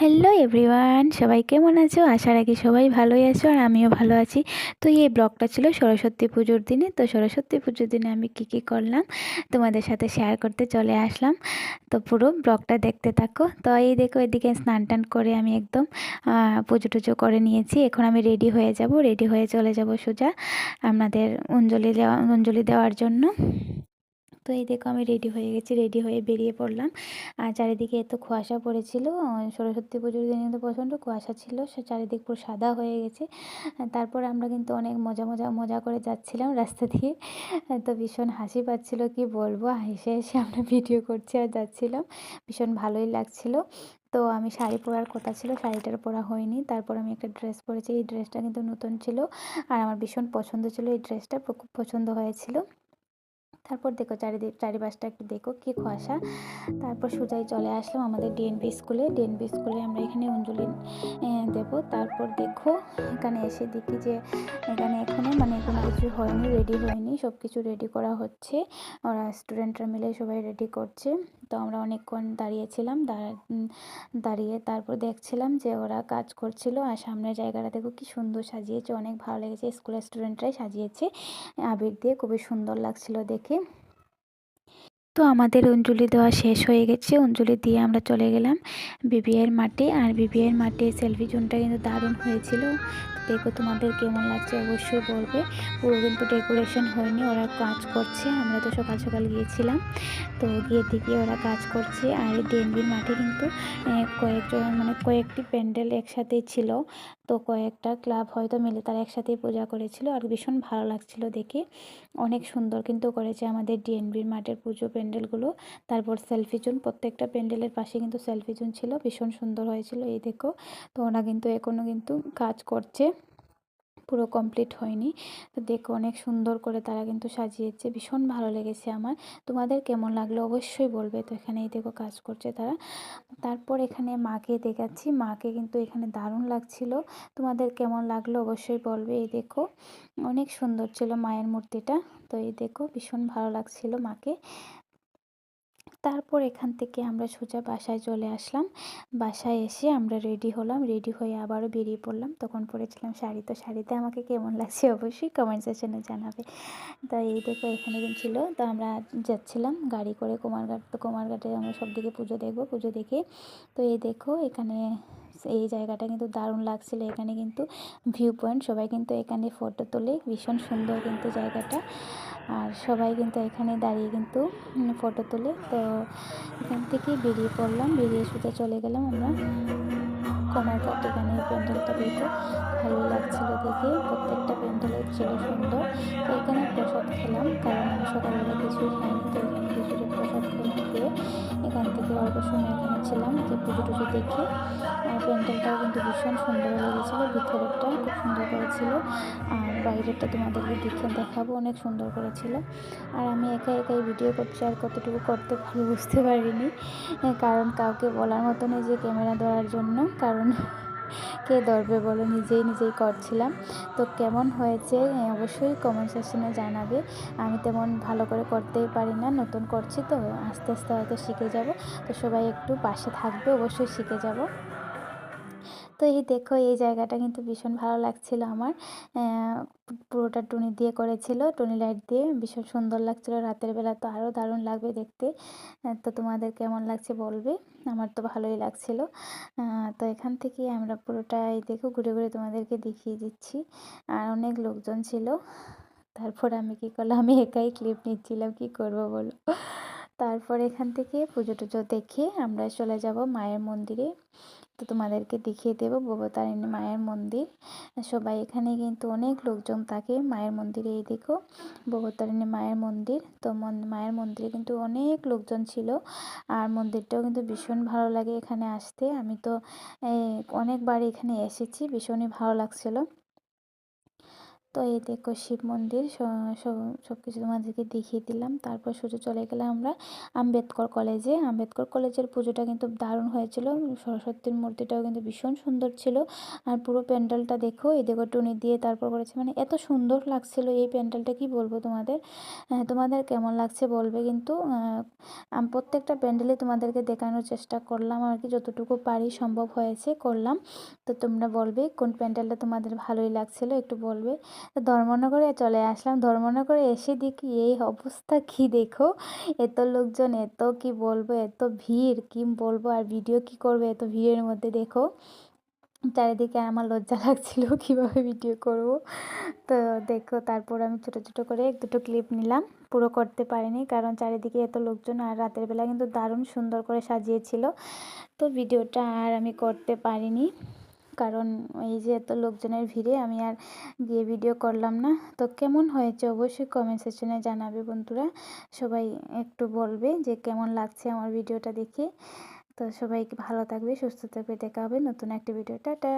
Hello everyone সবাই কেমন আছো? আশা রাখি সবাই ভালোই আছো আর আমিও ভালো আছি। তো এই ব্লগটা ছিল সরস্বতী পুজোর দিনে। তো সরস্বতী পুজোর দিনে আমি কি কি করলাম তোমাদের সাথে শেয়ার করতে চলে আসলাম। তো পুরো ব্লগটা দেখতে থাকো। তো এই দেখো, এদিকে স্নান টান করে আমি একদম পুজো টুজো করে নিয়েছি। এখন আমি রেডি হয়ে যাব। রেডি হয়ে চলে যাব সোজা আপনাদের অঞ্জলি দেওয়া, অঞ্জলি দেওয়ার জন্য। তো এই দেখো আমি রেডি হয়ে গেছি রেডি হয়ে বেরিয়ে পড়লাম। আর চারিদিকে এত কুয়াশা পড়েছিল, সরস্বতী পুজোর দিনে কিন্তু প্রচণ্ড কুয়াশা ছিল, সে চারিদিক পুরো সাদা হয়ে গেছে। তারপর আমরা কিন্তু অনেক মজা মজা মজা করে যাচ্ছিলাম রাস্তা দিয়ে। তো ভীষণ হাসি পাচ্ছিল, কি বলব? হেসে হেসে আমরা ভিডিও করছি আর যাচ্ছিলাম। ভীষণ ভালোই লাগছিল। তো আমি শাড়ি পরার কথা ছিল, শাড়িটার পরা হয়নি। তারপর আমি একটা ড্রেস পরেছি, এই ড্রেসটা কিন্তু নতুন ছিল। আর আমার ভীষণ পছন্দ ছিল এই ড্রেসটা খুব পছন্দ হয়েছিল। তারপর দেখো চারিদিক চারিপাশটা একটু দেখো কি কুয়াশা। তারপর সোজাই চলে আসলাম আমাদের ডিএনপি স্কুলে ডিএনপি স্কুলে আমরা এখানে অঞ্জলি দেব। তারপর দেখো এখানে এসে দেখি যে এখানে এখনও মানে কোনো কিছু হয়নি রেডি হয়নি। সব কিছু রেডি করা হচ্ছে। ওরা স্টুডেন্টরা মিলে সবাই রেডি করছে। তো আমরা অনেকক্ষণ দাঁড়িয়েছিলাম। দাঁড়িয়ে তারপর দেখছিলাম যে ওরা কাজ করছিল। আর সামনের জায়গাটা দেখো কি সুন্দর সাজিয়েছে। অনেক ভালো লেগেছে। স্কুলের স্টুডেন্টরাই সাজিয়েছে। আবির দিয়ে খুবই সুন্দর লাগছিল দেখে। তো আমাদের অঞ্জলি দেওয়া শেষ হয়ে গেছে। অঞ্জলি দিয়ে আমরা চলে গেলাম বিবিআইয়ের মাঠে। আর বিবিআইয়ের মাঠে সেলফি জোনটা কিন্তু দারুণ হয়েছিল। দেখো তোমাদের কেমন লাগছে অবশ্যই বলবে। পুরো কিন্তু ডেকোরেশন হয়নি, ওরা কাজ করছে। আমরা তো সকাল সকাল গিয়েছিলাম। তো গিয়ে দেখি ওরা কাজ করছে। আর এই ডেনবির মাঠে কিন্তু কয়েকজন মানে কয়েকটি প্যান্ডেল একসাথে ছিল। তো কয়েকটা ক্লাব হয়তো মিলে তারা একসাথেই পূজা করেছিল আর ভীষণ ভালো লাগছিল দেখে। অনেক সুন্দর কিন্তু করেছে আমাদের ডিএনবির মাঠের পুজো প্যান্ডেলগুলো। তারপর সেলফি জুন প্রত্যেকটা প্যান্ডেলের পাশে কিন্তু সেলফি জুন ছিল, ভীষণ সুন্দর হয়েছিল, এই দেখো। তো ওরা কিন্তু এখনও কিন্তু কাজ করছে। পুরো কমপ্লিট হয়নি। তো দেখো অনেক সুন্দর করে তারা কিন্তু সাজিয়েছে। ভীষণ ভালো লেগেছে আমার। তোমাদের কেমন লাগল অবশ্যই বলবে। তো এখানে এই দেখো কাজ করছে তারা। তারপর এখানে মাকে দেখাচ্ছি। মাকে কিন্তু এখানে দারুণ লাগছিল। তোমাদের কেমন লাগল অবশ্যই বলবে। এই দেখো অনেক সুন্দর ছিল মায়ের মূর্তিটা। তো এই দেখো ভীষণ ভালো লাগছিল মাকে। তারপর এখান থেকে আমরা সোজা বাসায় চলে আসলাম। বাসায় এসে আমরা রেডি হলাম রেডি হয়ে আবারও বেরিয়ে পড়লাম। তখন পরেছিলাম শাড়ি। তো শাড়িতে আমাকে কেমন লাগছে অবশ্যই কমেন্ট সেকশনে জানাবে। তো এই দেখো এখানে দিন ছিল। তো আমরা যাচ্ছিলাম গাড়ি করে কুমারঘাট। তো কুমারঘাটে আমরা সব দিকে পুজো দেখব, পুজো দেখে। তো এই দেখো এখানে এই জায়গাটা কিন্তু দারুণ লাগছিল। এখানে কিন্তু ভিউ পয়েন্ট সবাই কিন্তু এখানে ফটো তোলে। ভীষণ সুন্দর কিন্তু জায়গাটা। আর সবাই কিন্তু এখানে দাঁড়িয়ে কিন্তু ফটো তোলে। তো এখান থেকে বেরিয়ে পড়লাম। বেরিয়ে সোজা চলে গেলাম আমরা কমারঘাট এখানে প্যান্ডেলটা দেখে। ভালো লাগছিল দেখে। প্রত্যেকটা প্যান্ডেলের ছিল সুন্দর। তো এখানে প্রসাদ খেলাম, কারণ আমি সকালবেলা কিছুই খাইনি, তো এখানে কিছুটা প্রসাদ খেয়ে এখান থেকে অল্প সময় এখানে ছিলাম যে পুজো টুজো দেখে প্যান্ডেলটাও কিন্তু ভীষণ সুন্দর লেগেছিলো ভিতরেরটা খুব সুন্দর করেছিল। আর বাইরেরটা তোমাদেরকে দেখে দেখাবো, অনেক সুন্দর করেছিল। আর আমি একা একাই ভিডিও করছি, আর কতটুকু করতে পারি বুঝতে পারিনি, কারণ কাউকে বলার মতো নেই যে ক্যামেরা ধরার জন্য, কারণ কে ধরবে বলো? নিজেই নিজেই করছিলাম। তো কেমন হয়েছে? অবশ্যই কমেন্ট সেকশনে জানাবে। আমি তেমন ভালো করে করতেই পারি না, নতুন করছি তো, আস্তে আস্তে হয়তো শিখে যাব। তো সবাই একটু পাশে থাকবে, অবশ্যই শিখে যাব। তো এই দেখো, এই জায়গাটা কিন্তু ভীষণ ভালো লাগছিল আমার। পুরোটা টুনি দিয়ে করেছিল, টুনি লাইট দিয়ে। ভীষণ সুন্দর লাগছিল, রাতের বেলা তো আরও দারুণ লাগবে দেখতে। তো তোমাদের কেমন লাগছে বলবে? আমার তো ভালোই লাগছিল। তো এখান থেকে আমরা পুরোটাই দেখো, ঘুরে ঘুরে তোমাদেরকে দেখিয়ে দিচ্ছি। আর অনেক লোকজন ছিল। তারপর আমি কী করলাম? আমি একাই ক্লিপ নিচ্ছিলাম, কি করব বলো? তারপর এখান থেকে পুজো টুজো দেখে আমরা চলে যাব মায়ের মন্দিরে। তো তোমাদেরকে দেখিয়ে দেবো ভবতারিণী মায়ের মন্দির। সবাই এখানে কিন্তু অনেক লোকজন থাকে মায়ের মন্দিরে, এই দেখো ভবতারিণী মায়ের মন্দির। তো মায়ের মন্দিরে কিন্তু অনেক লোকজন ছিল আর মন্দিরটাও কিন্তু ভীষণ ভালো লাগে এখানে আসতে। আমি তো অনেকবার এখানে এসেছি, ভীষণই ভালো লাগছিল। তো এই দেখো শিব মন্দির সব কিছু তোমাদেরকে দেখিয়ে দিলাম। তারপর সোজা চলে গেলাম আমরা আম্বেদকর কলেজে। আম্বেদকর কলেজের পুজোটা কিন্তু দারুণ হয়েছিল। সরস্বতীর মূর্তিটাও কিন্তু ভীষণ সুন্দর ছিল। আর পুরো প্যান্ডেলটা দেখো, এই দেখো টুনি দিয়ে তারপর করেছে। মানে এত সুন্দর লাগছিল এই প্যান্ডেলটা, কি বলব তোমাদের? তোমাদের কেমন লাগছে বলবে কিন্তু প্রত্যেকটা প্যান্ডেলে তোমাদেরকে দেখানোর চেষ্টা করলাম। আর কি যতটুকু পারি সম্ভব হয়েছে করলাম। তো তোমরা বলবে কোন প্যান্ডেলটা তোমাদের ভালোই লাগছিল, একটু বলবে। তো ধর্মনগরে চলে আসলাম। ধর্মনগরে এসে দেখি এই অবস্থা কি দেখো? এত লোকজন, এত কি বলব, এত ভিড়, কি বলব আর ভিডিও কি করবে এত ভিড়ের মধ্যে দেখো। চারিদিকে আমার লজ্জা লাগছিল কীভাবে ভিডিও করব। তো দেখো তারপর আমি ছোটো ছোটো করে এক দুটো ক্লিপ নিলাম। পুরো করতে পারিনি কারণ চারিদিকে এত লোকজন আর রাতের বেলা কিন্তু দারুণ সুন্দর করে সাজিয়েছিল। তো ভিডিওটা আর আমি করতে পারিনি। কারণ এই যে এত লোকজনের ভিড়ে আমি আর গিয়ে ভিডিও করলাম না। তো কেমন হয়েছে অবশ্যই কমেন্ট সেকশনে জানাবে বন্ধুরা। সবাই একটু বলবে যে কেমন লাগছে আমার ভিডিওটা দেখে। তো সবাই ভালো থাকবে, সুস্থ থাকবে। দেখা হবে নতুন একটা ভিডিও টাটা!